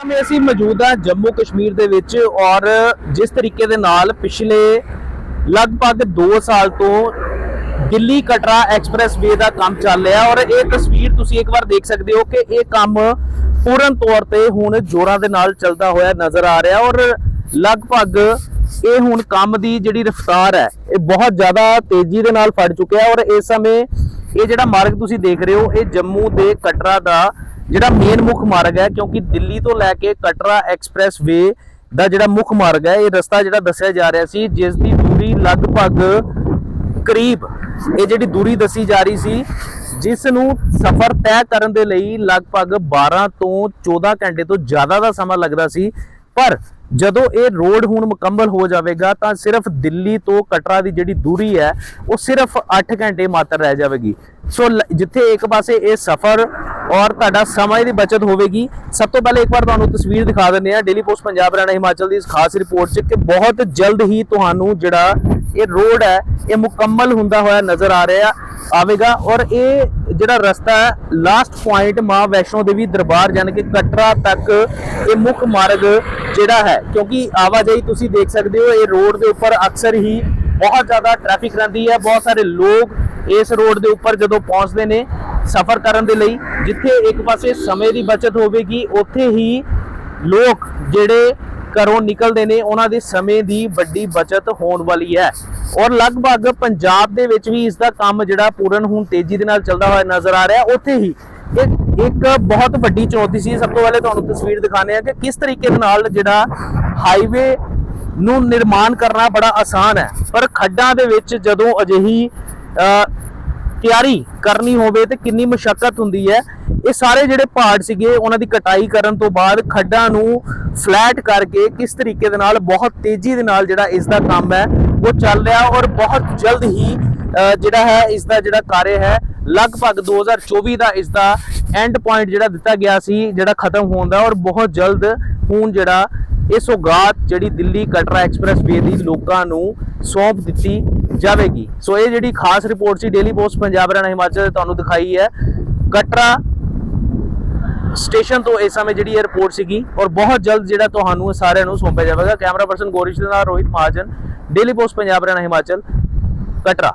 ਸਮੇਂ ਅਸੀਂ ਮੌਜੂਦ ਹਾਂ ਜੰਮੂ ਕਸ਼ਮੀਰ ਦੇ ਵਿੱਚ ਔਰ ਜਿਸ ਤਰੀਕੇ ਦੇ ਨਾਲ ਪਿਛਲੇ ਲਗਭਗ 2 ਸਾਲ ਤੋਂ ਦਿੱਲੀ ਕਟਰਾ ਐਕਸਪ੍ਰੈਸਵੇ ਦਾ ਕੰਮ ਚੱਲ ਰਿਹਾ ਔਰ ਇਹ ਤਸਵੀਰ ਤੁਸੀਂ ਇੱਕ ਵਾਰ ਦੇਖ ਸਕਦੇ ਹੋ ਕਿ ਇਹ ਕੰਮ ਪੂਰਨ ਤੌਰ ਤੇ ਹੁਣ ਜ਼ੋਰਾਂ ਦੇ ਨਾਲ ਚੱਲਦਾ ਹੋਇਆ ਨਜ਼ਰ ਆ ਰਿਹਾ ਔਰ ਲਗਭਗ ਇਹ ਹੁਣ ਕੰਮ ਦੀ ਜਿਹੜੀ ਰਫ਼ਤਾਰ ਹੈ, ਇਹ ਬਹੁਤ ਜ਼ਿਆਦਾ ਤੇਜ਼ੀ ਦੇ ਨਾਲ ਫੜ ਚੁੱਕਿਆ ਔਰ ਇਸ ਸਮੇਂ ਇਹ ਜਿਹੜਾ ਮਾਰਗ ਤੁਸੀਂ ਦੇਖ ਰਹੇ ਹੋ, ਇਹ ਜੰਮੂ ਦੇ ਕਟਰਾ ਦਾ ਜਿਹੜਾ ਮੇਨ ਮੁੱਖ ਮਾਰਗ ਹੈ, ਕਿਉਂਕਿ ਦਿੱਲੀ ਤੋਂ ਲੈ ਕੇ ਕਟਰਾ ਐਕਸਪ੍ਰੈਸ ਵੇ ਦਾ ਜਿਹੜਾ ਮੁੱਖ ਮਾਰਗ ਹੈ, ਇਹ ਰਸਤਾ ਜਿਹੜਾ ਦੱਸਿਆ ਜਾ ਰਿਹਾ ਸੀ, ਜਿਸ ਦੀ ਦੂਰੀ ਲਗਭਗ ਕਰੀਬ ਇਹ ਜਿਹੜੀ ਦੂਰੀ ਦੱਸੀ ਜਾ ਰਹੀ ਸੀ, ਜਿਸ ਨੂੰ ਸਫ਼ਰ ਤੈਅ ਕਰਨ ਦੇ ਲਈ ਲਗਭਗ 12 ਤੋਂ 14 ਘੰਟੇ ਤੋਂ ਜ਼ਿਆਦਾ ਦਾ ਸਮਾਂ ਲੱਗਦਾ ਸੀ। ਪਰ ਜਦੋਂ ਇਹ ਰੋਡ ਹੁਣ ਮੁਕੰਮਲ ਹੋ ਜਾਵੇਗਾ ਤਾਂ ਸਿਰਫ ਦਿੱਲੀ ਤੋਂ ਕਟਰਾ ਦੀ ਜਿਹੜੀ ਦੂਰੀ ਹੈ, ਉਹ ਸਿਰਫ 8 ਘੰਟੇ ਮਾਤਰ ਰਹਿ ਜਾਵੇਗੀ। ਸੋ ਲ- ਜਿੱਥੇ ਇੱਕ ਪਾਸੇ ਇਹ ਸਫ਼ਰ ਔਰ ਤੁਹਾਡਾ ਸਮਾਂ ਦੀ ਬਚਤ ਹੋਵੇਗੀ, ਸਭ ਤੋਂ ਪਹਿਲੇ ਇੱਕ ਵਾਰ ਤੁਹਾਨੂੰ ਤਸਵੀਰ ਦਿਖਾ ਦਿੰਦੇ ਆ ਡੇਲੀ ਪੋਸਟ ਪੰਜਾਬ ਹਰਿਆਣਾ ਹਿਮਾਚਲ ਦੀ ਇਸ ਖਾਸ ਰਿਪੋਰਟ 'ਚ ਕਿ ਬਹੁਤ ਜਲਦ ਹੀ ਤੁਹਾਨੂੰ ਜਿਹੜਾ ਇਹ ਰੋਡ ਹੈ, ਇਹ ਮੁਕੰਮਲ ਹੁੰਦਾ ਹੋਇਆ ਨਜ਼ਰ ਆ ਰਿਹਾ, ਆਵੇਗਾ। ਔਰ ਇਹ ਜਿਹੜਾ ਰਸਤਾ ਹੈ ਲਾਸਟ ਪੁਆਇੰਟ ਮਾਂ ਵੈਸ਼ਨੋ ਦੇਵੀ ਦਰਬਾਰ ਯਾਨੀ ਕਿ ਕਟਰਾ ਤੱਕ ਇਹ ਮੁੱਖ ਮਾਰਗ ਜਿਹੜਾ ਹੈ। ਕਿਉਂਕਿ ਆਵਾਜਾਈ ਤੁਸੀਂ ਦੇਖ ਸਕਦੇ ਹੋ, ਇਹ ਰੋਡ ਦੇ ਉੱਪਰ ਅਕਸਰ ਹੀ ਬਹੁਤ ਜ਼ਿਆਦਾ ਟ੍ਰੈਫਿਕ ਰਹਿੰਦੀ ਹੈ। ਬਹੁਤ ਸਾਰੇ ਲੋਕ ਇਸ ਰੋਡ ਦੇ ਉੱਪਰ ਜਦੋਂ ਪਹੁੰਚਦੇ ਨੇ ਸਫ਼ਰ ਕਰਨ ਦੇ ਲਈ, ਜਿੱਥੇ ਇੱਕ ਪਾਸੇ ਸਮੇਂ ਦੀ ਬਚਤ ਹੋਵੇਗੀ, ਉੱਥੇ ਹੀ ਲੋਕ ਜਿਹੜੇ ਘਰੋਂ ਨਿਕਲਦੇ ਨੇ, ਉਹਨਾਂ ਦੇ ਸਮੇਂ ਦੀ ਵੱਡੀ ਬਚਤ ਹੋਣ ਵਾਲੀ ਹੈ। ਔਰ ਲਗਭਗ ਪੰਜਾਬ ਦੇ ਵਿੱਚ ਵੀ ਇਸ ਦਾ ਕੰਮ ਜਿਹੜਾ ਪੂਰਨ ਹੁਣ ਤੇਜ਼ੀ ਦੇ ਨਾਲ ਚੱਲਦਾ ਹੋਇਆ ਨਜ਼ਰ ਆ ਰਿਹਾ। ਉੱਥੇ ਹੀ ਇਹ ਇੱਕ ਬਹੁਤ ਵੱਡੀ ਚੁਣੌਤੀ ਸੀ। ਸਭ ਤੋਂ ਪਹਿਲੇ ਤੁਹਾਨੂੰ ਤਸਵੀਰ ਦਿਖਾਣੇ ਆ ਕਿ ਕਿਸ ਤਰੀਕੇ ਦੇ ਨਾਲ ਜਿਹੜਾ ਹਾਈਵੇ ਨੂੰ ਨਿਰਮਾਣ ਕਰਨਾ ਬੜਾ ਆਸਾਨ ਹੈ। ਪਰ ਖੱਡਾਂ ਦੇ ਵਿੱਚ ਜਦੋਂ ਅਜਿਹੀ ਤਿਆਰੀ ਕਰਨੀ ਹੋਵੇ ਤੇ ਕਿੰਨੀ ਮੁਸ਼ਕਲ ਹੁੰਦੀ ਹੈ ਇਹ ਸਾਰੇ ਜਿਹੜੇ ਪਹਾੜ ਸੀਗੇ, ਉਹਨਾਂ ਦੀ ਕਟਾਈ ਕਰਨ ਤੋਂ ਬਾਅਦ ਖੱਡਾਂ ਨੂੰ ਫਲੈਟ ਕਰਕੇ ਕਿਸ ਤਰੀਕੇ ਦੇ ਨਾਲ, ਬਹੁਤ ਤੇਜ਼ੀ ਦੇ ਨਾਲ ਜਿਹੜਾ ਇਸ ਦਾ ਕੰਮ ਹੈ, ਉਹ ਚੱਲ ਰਿਹਾ ਔਰ ਬਹੁਤ ਜਲਦ ਹੀ ਜਿਹੜਾ ਹੈ, ਇਸ ਦਾ ਜਿਹੜਾ ਕਾਰਜ ਹੈ, ਲਗਭਗ 2024 ਦਾ ਇਸ ਦਾ ਐਂਡ ਪੁਆਇੰਟ ਜਿਹੜਾ ਦਿੱਤਾ ਗਿਆ ਸੀ, ਜਿਹੜਾ ਖਤਮ ਹੋਣ ਦਾ ਔਰ ਬਹੁਤ ਜਲਦ ਹੁਣ ਜਿਹੜਾ ਇਹ ਸੌਗਾਤ ਜਿਹੜੀ ਦਿੱਲੀ ਕਟਰਾ ਐਕਸਪ੍ਰੈਸ ਵੇ ਦੀ ਲੋਕਾਂ ਨੂੰ ਸੌਂਪ ਦਿੱਤੀ ਜਾਵੇਗੀ। ਸੋ ਇਹ ਜਿਹੜੀ ਖਾਸ ਰਿਪੋਰਟ ਸੀ ਡੇਲੀ ਪੋਸਟ ਪੰਜਾਬ ਹਰਿਆਣਾ, ਹਿਮਾਚਲ, ਤੁਹਾਨੂੰ ਦਿਖਾਈ ਹੈ। ਕਟਰਾ ਸਟੇਸ਼ਨ ਤੋਂ ਇਸ ਸਮੇਂ ਜਿਹੜੀ ਇਹ ਰਿਪੋਰਟ ਸੀਗੀ ਔਰ ਬਹੁਤ ਜਲਦ ਜਿਹੜਾ ਤੁਹਾਨੂੰ ਇਹ ਸਾਰਿਆਂ ਨੂੰ ਸੌਂਪਿਆ ਜਾਵੇਗਾ। ਕੈਮਰਾ ਪਰਸਨ ਗੋਰਿਸ਼ ਦੇ ਨਾਲ ਰੋਹਿਤ ਮਹਾਜਨ ਡੇਲੀ ਪੋਸਟ ਪੰਜਾਬ ਰਹਿਣਾ ਹਿਮਾਚਲ, ਕਟਰਾ।